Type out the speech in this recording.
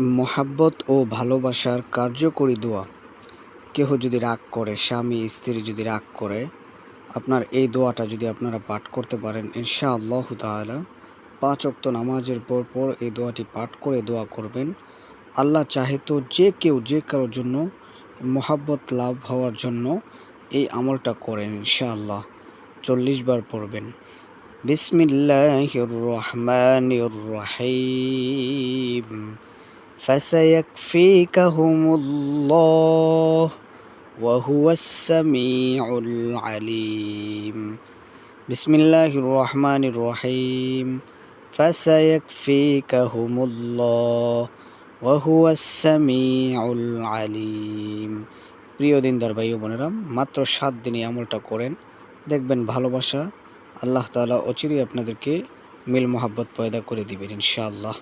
মহাব্বত ও ভালোবাসার কার্যকরী দোয়া। কেহ যদি রাগ করে, স্বামী, স্ত্রী যদি রাগ করে, আপনার এই দোয়াটা যদি আপনারা পাঠ করতে পারেন ইনশা আল্লাহ তাআলা পাঁচ অক্ত নামাজের পর পর এই দোয়াটি পাঠ করে দোয়া করবেন। আল্লাহ চাহে তো যে কেউ যে কারোর জন্য মহাব্বত লাভ হওয়ার জন্য এই আমলটা করেন, ইনশাআল্লাহ। চল্লিশ বার পড়বেন। বিসমিল্লাহির রহমানির রহিম। فسيكفيكهم الله وهو السميع العليم بسم الله الرحمن الرحيم فسيكفيكهم الله وهو السميع العليم প্রিয় দিনদার ভাই ও বোনেরা মাত্র সাত দিনে আমলটা করেন দেখবেন ভালোবাসা আল্লাহ তাআলা অচিরেই আপনাদেরকে মিল মোহাব্বত পয়দা করে দিবেন ইনশাআল্লাহ